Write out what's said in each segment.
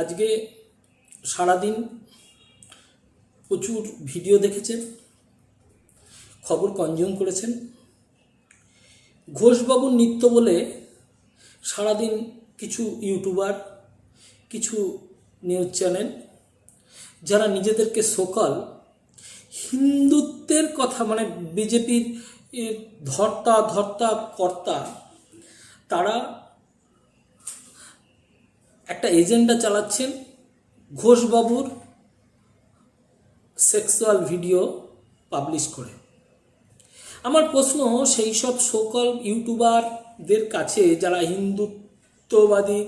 আজকে সারাদিন প্রচুর ভিডিও দেখেছেন, খবর কনজিউম করেছেন। ঘোষবাবুর নৃত্য বলে সারাদিন কিছু ইউটিউবার, কিছু নিউজ চ্যানেল, যারা নিজেদেরকে সকাল, হিন্দুত্বের কথা মানে বিজেপির ধর্তা ধর্তা কর্তা, তারা একটা এজেন্ডা চালাচ্ছেন ঘোষবাবুর সেক্সুয়াল ভিডিও পাবলিশ করে। আমার প্রশ্ন, সেই সব সকল ইউটিউবারদের কাছে যারা হিন্দুত্ববাদী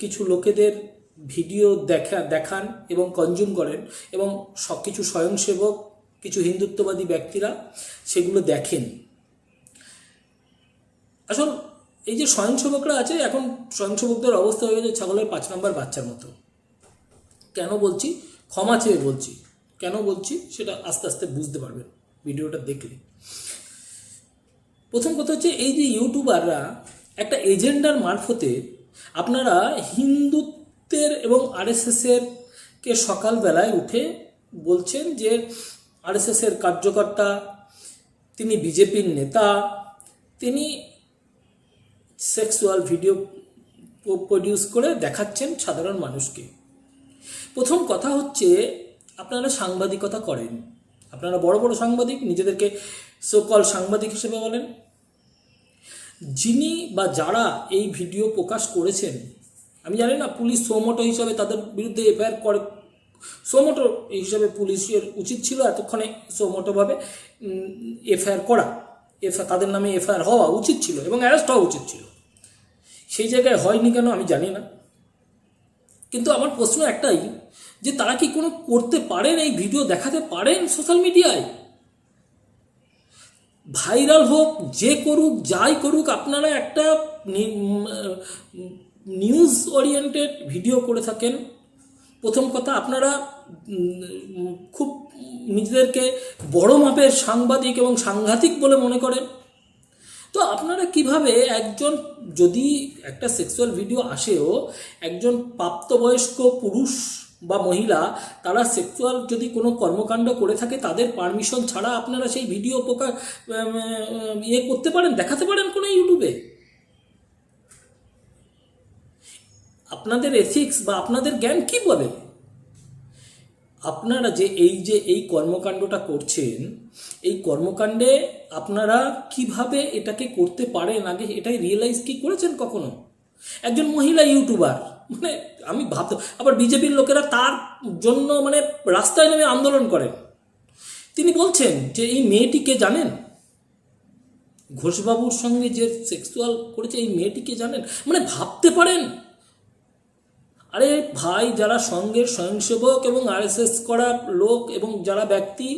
কিছু লোকেদের ভিডিও দেখা, দেখান এবং কনজিউম করেন এবং সব কিছু স্বয়ংসেবক, কিছু হিন্দুত্ববাদী ব্যক্তিরা সেগুলো দেখেন। আসল এই যে স্বয়ংসেবকরা আছে, এখন স্বয়ংসেবকদের অবস্থা হয়ে গেছে ছাগলের পাঁচ নম্বর বাচ্চার মতো। কেন বলছি? ক্ষমা চেয়ে বলছি। কেন বলছি? সেটা আস্তে আস্তে বুঝতে পারবেন ভিডিওটা দেখলে। প্রথম কথা হচ্ছে, এই যে ইউটিউবাররা একটা এজেন্ডার মারফতে আপনারা হিন্দুত্বের এবং আরএসএসের কে সকালবেলায় উঠে বলছেন যে আরএসএসের কার্যকর্তা, তিনি বিজেপির নেতা, তিনি সেক্সুয়াল ভিডিও প্রডিউস করে দেখাচ্ছেন সাধারণ মানুষকে। প্রথম কথা হচ্ছে, আপনারা সাংবাদিকতা করেন। আপনারা বড় বড় সাংবাদিক, নিজেদেরকে সকল সাংবাদিক হিসেবে বলেন। যিনি বা যারা এই ভিডিও প্রকাশ করেছেন, আমি জানি না, পুলিশ সোমোটো হিসাবে তাদের বিরুদ্ধে এফআইআর করে, সোমোটো হিসাবে পুলিশের উচিত ছিল এতক্ষণে সোমোটোভাবে এফআইআর করা। এফআই তাদের নামে এফআইআর হওয়া উচিত ছিল এবং অ্যারেস্ট হওয়া উচিত ছিল। সেই জায়গায় হয়নি কেন আমি জানি না। কিন্তু আমার প্রশ্ন একটাই, যে তারা কি কোনো করতে পারেন, এই ভিডিও দেখাতে পারেন সোশ্যাল মিডিয়ায় ভাইরাল হোক, যে করুক, যাই করুক, আপনারা একটা নিউজ ওরিয়েন্টেড ভিডিও করে থাকেন। প্রথম কথা, আপনারা খুব নিজেদেরকে বড় মাপের সাংবাদিক এবং সাংঘাতিক বলে মনে করেন। তো আপনারা কীভাবে একজন, যদি একটা সেক্সুয়াল ভিডিও আসেও, একজন প্রাপ্তবয়স্ক পুরুষ বা মহিলা, তারা সেক্সুয়াল যদি কোনো কর্মকাণ্ড করে থাকে, তাদের পারমিশন ছাড়া আপনারা সেই ভিডিও প্রকাশ ইয়ে করতে পারেন, দেখাতে পারেন কোনো ইউটিউবে আপনাদের এথিক্স বা আপনাদের জ্ঞান কি বলে? আপনারা যে এই যে এই কর্মকাণ্ডটা করছেন, এই কর্মকাণ্ডে আপনারা কীভাবে এটাকে করতে পারেন আগে এটাই রিয়েলাইজ কি করেছেন কখনো? একজন মহিলা ইউটিউবার মানে আমি ভাবতে, আবার বিজেপির লোকেরা তার জন্য মানে রাস্তায় নেমে আন্দোলন করেন। তিনি বলছেন যে, এই মেয়েটিকে জানেন? ঘোষবাবুর সঙ্গে যে সেক্সুয়াল করেছে, এই মেয়েটিকে জানেন? মানে ভাবতে পারেন? আরে ভাই, যারা সঙ্গের স্বয়ংসেবক এবং আরএসএস করা লোক এবং যারা ব্যক্তি,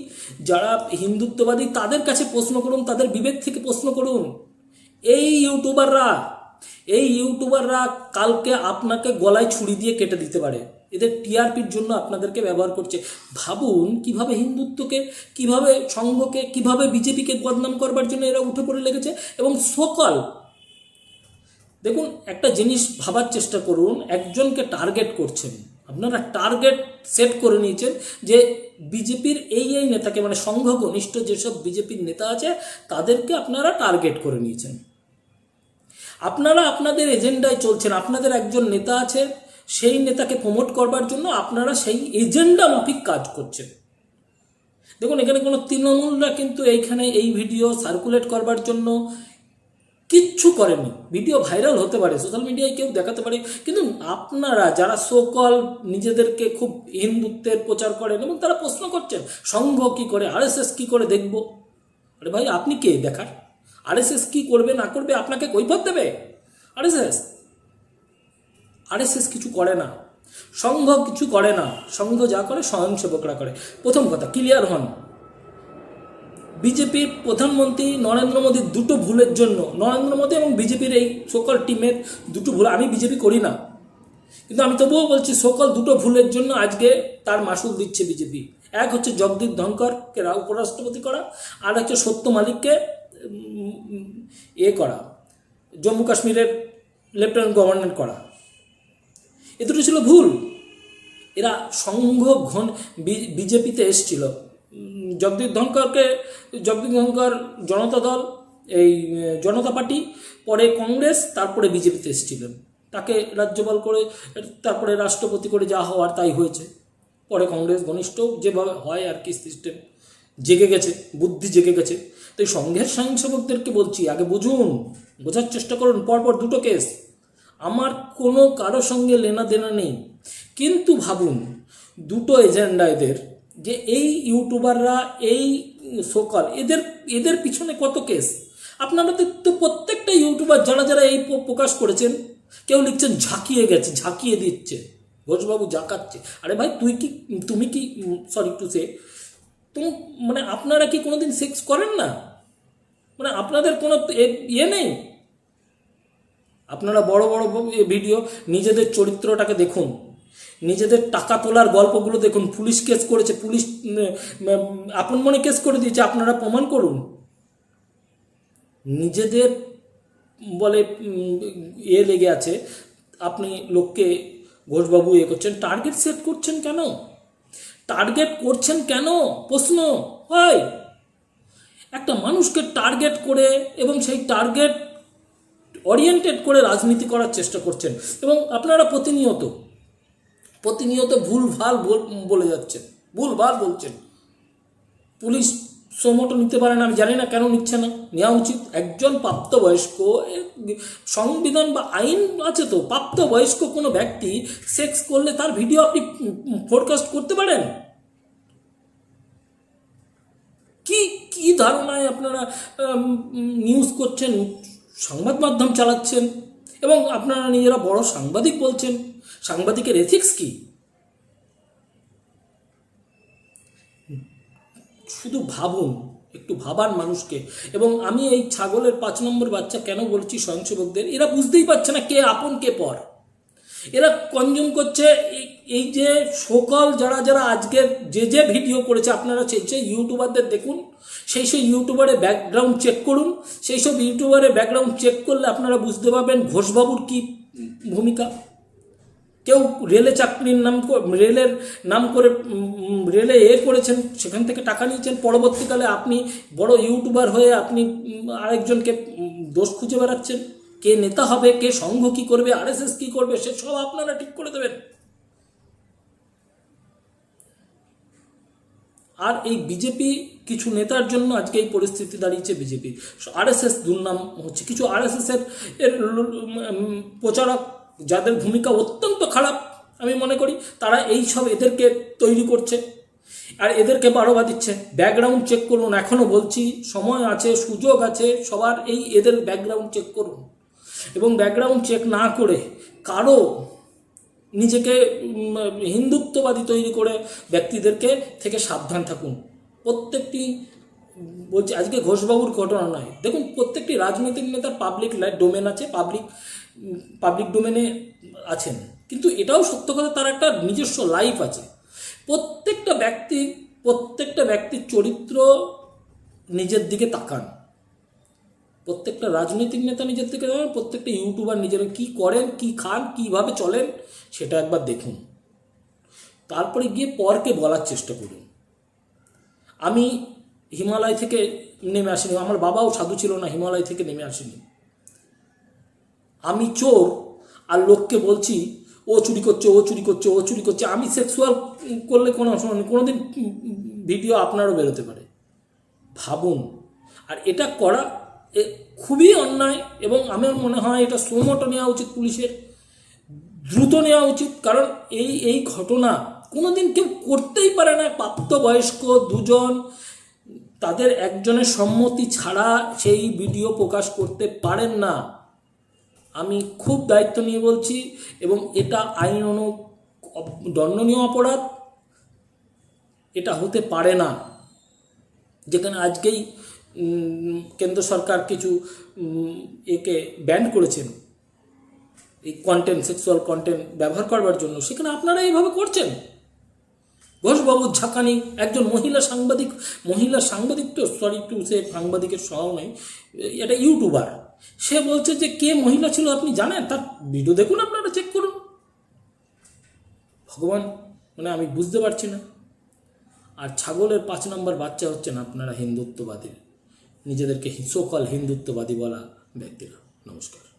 যারা হিন্দুত্ববাদী, তাদের কাছে প্রশ্ন করুন, তাদের বিবেক থেকে প্রশ্ন করুন। এই ইউটিউবাররা এই ইউটিউবাররা কালকে আপনাকে গলায় ছুরি দিয়ে কেটে দিতে পারে। এদের টিআরপির জন্য আপনাদেরকে ব্যবহার করছে। ভাবুন, কীভাবে হিন্দুত্বকে, কীভাবে সংঘকে কীভাবে বিজেপিকে বদনাম করবার জন্য এরা উঠে পড়ে লেগেছে এবং সকল দেখুন, একটা জিনিস ভাবার চেষ্টা করুন, একজনকে টার্গেট করছেন। আপনারা টার্গেট সেট করে নিয়েছেন যে বিজেপির এই এই নেতাকে মানে সংঘ ঘনিষ্ঠ যেসব বিজেপির নেতা আছে, তাদেরকে আপনারা টার্গেট করে নিয়েছেন। আপনারা আপনাদের এজেন্ডায় চলছেন, আপনাদের একজন নেতা আছে, সেই নেতাকে প্রমোট করবার জন্য আপনারা সেই এজেন্ডা মাফিক কাজ করছেন। দেখুন, এখানে কোনো তৃণমূলরা কিন্তু এইখানে এই ভিডিও সার্কুলেট করবার জন্য কিচ্ছু করেনি ভিডিও ভাইরাল হতে পারে সোশ্যাল মিডিয়ায় কেউ দেখাতে পারে, কিন্তু আপনারা যারা সকল নিজেদেরকে খুব হিন্দুত্বের প্রচার করেন এবং তারা প্রশ্ন করছেন, সংঘ কি করে আরএসএস কি করে দেখব? আরে ভাই, আপনি কে দেখার? আরএসএস কী করবে, না করবে, আপনাকে কৈফত দেবে? আরএসএস আরএসএস কিছু করে না। সংঘ কিছু করে না। সংঘ যা করে, স্বয়ংসেবকরা করে। প্রথম কথা ক্লিয়ার হন। বিজেপির প্রধানমন্ত্রী নরেন্দ্র মোদীর দুটো ভুলের জন্য, নরেন্দ্র মোদী এবং বিজেপির এই সকল টিমের দুটো ভুল, আমি বিজেপি করি না। কিন্তু আমি তবুও বলছি সকল দুটো ভুলের জন্য আজকে তার মাসুল দিচ্ছে বিজেপি। এক হচ্ছে জগদীপ ধনকরকে উপরাষ্ট্রপতি করা, আর হচ্ছে সত্য মালিককে এ করা, জম্মু কাশ্মীরের লেফটেন্যান্ট গভর্নর করা। এ দুটো ছিল ভুল। এরা সংঘ ঘন বিজেপিতে এসছিল। জগদীপ ধনকরকে জগদীপ ধনকর জনতা দল, এই জনতা পার্টি, পরে কংগ্রেস, তারপরে বিজেপিতে এসেছিলেন। তাকে রাজ্যপাল করে, তারপরে রাষ্ট্রপতি করে যা হওয়ার তাই হয়েছে। পরে কংগ্রেস ঘনিষ্ঠ, যেভাবে হয় আর কি সিস্টেম। জেগে গেছে, বুদ্ধি জেগে গেছে। তো এই সংঘের স্বয়ংসেবকদেরকে বলছি, আগে বুঝুন, বোঝার চেষ্টা করুন, পরপর দুটো কেস। আমার কোনো কারও সঙ্গে লেনা দেনা নেই। কিন্তু ভাবুন, দুটো এজেন্ডা এদের যে এই ইউটিউবাররা এই সোকাল এদের এদের পিছনে কত কেস আপনারা তো- প্রত্যেকটা ইউটিউবার যারা যারা এই প্রকাশ করেছেন, কেউ লিখছেন, ঝাঁকিয়ে গেছে, ঝাঁকিয়ে দিচ্ছে। ঘোষবাবু ঝাঁকাচ্ছে। আরে ভাই, তুই কি, তুমি কি সরি টু সে তুমি মানে আপনারা কি কোনোদিন সেক্স করেন না? মানে আপনাদের কোনো ইয়ে নেই? আপনারা বড় বড় ভিডিও নিজেদের চরিত্রটাকে দেখুন। নিজেদের টাকা তোলার গল্পগুলো দেখুন, পুলিশ কেস করেছে, পুলিশ আপন মনে কেস করে দিয়েছে, আপনারা প্রমাণ করুন। নিজেদের বলে ইয়ে লেগে আছে, আপনি লোককে, ঘোষবাবু ইয়ে করছেন, টার্গেট সেট করছেন কেন? টার্গেট করছেন কেন? প্রশ্ন, হয়। একটা মানুষকে টার্গেট করে এবং সেই টার্গেট ওরিয়েন্টেড করে রাজনীতি করার চেষ্টা করছেন, এবং আপনারা প্রতিনিয়ত প্রতিনিয়ত ভুল ভালো বলে যাচ্ছেন। ভুল ভালো বলছেন। পুলিশ সমটো নিতে পারে না, আমি জানি না কেন নিচ্ছে না। নেওয়া উচিত। একজন প্রাপ্তবয়স্ক সংবিধান বা আইন আছে তো, প্রাপ্তবয়স্ক কোনো ব্যক্তি সেক্স করলে তার ভিডিও আপনি ফোরকাস্ট করতে পারেন? কি কি ধারণায় আপনারা নিউজ করছেন, সংবাদ মাধ্যম চালাচ্ছেন, এবং আপনারা নিজেরা বড় সাংবাদিক বলছেন? সাংবাদিকের এথিক্স কি? শুধু ভাবুন, একটু ভাবান মানুষকে। এবং আমি এই ছাগলের পাঁচ নম্বর বাচ্চা কেন বলছি স্বয়ংসেবকদের? এরা বুঝতেই পারছে না কে আপন, কে পর। এরা কনজিউম করছে এই- যে সকল যারা যারা আজকে যে যে ভিডিও করেছে, আপনারা সেই সেই ইউটিউবারদের দেখুন। সেই সেই ইউটিউবারের ব্যাকগ্রাউন্ড চেক করুন। সেই সব ইউটিউবারের ব্যাকগ্রাউন্ড চেক করলে আপনারা বুঝতে পারবেন ঘোষবাবুর কি ভূমিকা। কেউ রেলে চাকরির নাম রেলের নাম করে রেলে এ করেছেন, সেখান থেকে টাকা নিয়েছেন। পরবর্তীকালে আপনি বড় ইউটিউবার হয়ে আপনি আরেকজনকে দোষ খুঁজে বেড়াচ্ছেন। কে নেতা হবে, কে সংঘ কি করবে, আরএসএস কি করবে, সে সব আপনারা ঠিক করে দেবেন। আর এই বিজেপি কিছু নেতার জন্য আজকে এই পরিস্থিতি দাঁড়িয়েছে বিজেপি। আরএসএস দুর্নাম হচ্ছে। কিছু আরএসএস এর এর প্রচারক যাদের ভূমিকা অত্যন্ত খারাপ, আমি মনে করি, তারা এই সব এদেরকে তৈরি করছে। আর এদেরকে বারোবা দিচ্ছে। ব্যাকগ্রাউন্ড চেক করুন এখনও বলছি, সময় আছে, সুযোগ আছে, সবার এই এদের ব্যাকগ্রাউন্ড চেক করুন। এবং ব্যাকগ্রাউন্ড চেক না করে কারও নিজেকে হিন্দুত্ববাদী তৈরি করে ব্যক্তিদেরকে থেকে সাবধান থাকুন। প্রত্যেকটি বলছি, আজকে ঘোষবাবুর ঘটনা নয়। দেখুন, প্রত্যেকটি রাজনৈতিক নেতার পাবলিক লাইফ ডোমেন আছে পাবলিক পাবলিক ডোমেনে আছেন। কিন্তু এটাও সত্য কথা, তার একটা নিজস্ব লাইফ আছে। প্রত্যেকটা ব্যক্তি, প্রত্যেকটা ব্যক্তির চরিত্র নিজের দিকে তাকান। প্রত্যেকটা রাজনৈতিক নেতা নিজের থেকে দেখেন প্রত্যেকটা ইউটিউবার নিজেরা কি করেন, কি খান, কীভাবে চলেন, সেটা একবার দেখুন। তারপরে গিয়ে পরকে বলার চেষ্টা করুন। আমি হিমালয় থেকে নেমে আসেনি। আমার বাবাও সাধু ছিল না, হিমালয় থেকে নেমে আসেনি। আমি চোর আর লোককে বলছি, ও চুরি করছে, ও চুরি করছে, ও চুরি করছে। আমি সেক্সুয়াল করলে কোনো অসুবিধা নেই, কোনোদিন ভিডিও আপনারও বেরোতে পারে। ভাবুন। আর এটা করা খুবই অন্যায় এবং আমার মনে হয় এটা সোমটো নেওয়া উচিত পুলিশের, দ্রুত নেওয়া উচিত। কারণ এই এই ঘটনা কোনোদিন কেউ করতেই পারে না। প্রাপ্তবয়স্ক দুজন তাদের একজনের সম্মতি ছাড়া সেই ভিডিও প্রকাশ করতে পারেন না। আমি খুব দায়িত্ব নিয়ে বলছি, এবং এটা আইন অনু দণ্ডনীয় অপরাধ। এটা হতে পারে না। যেখানে আজকেই কেন্দ্র সরকার কিছু একে ব্যান করেছেন। এই কন্টেন্ট সেক্সুয়াল কন্টেন্ট ব্যবহার করবার জন্য। সেখানে আপনারা এইভাবে করছেন? ঘোষবাবুর ঝাঁকানি। একজন মহিলা সাংবাদিক মহিলা সাংবাদিক তো সরি টু সে সাংবাদিকের সহ নয়, এটা ইউটিউবার। সে বলছে যে, কে মহিলা ছিল আপনি জানেন? তার ভিডিও দেখুন আপনারা চেক করুন। ভগবান মানে আমি বুঝতে পারছি না। আর ছাগলের পাঁচ নম্বর বাচ্চা হচ্ছেন আপনারা হিন্দুত্ববাদী। নিজেদেরকে সকল হিন্দুত্ববাদী বলা ব্যক্তিরা। নমস্কার।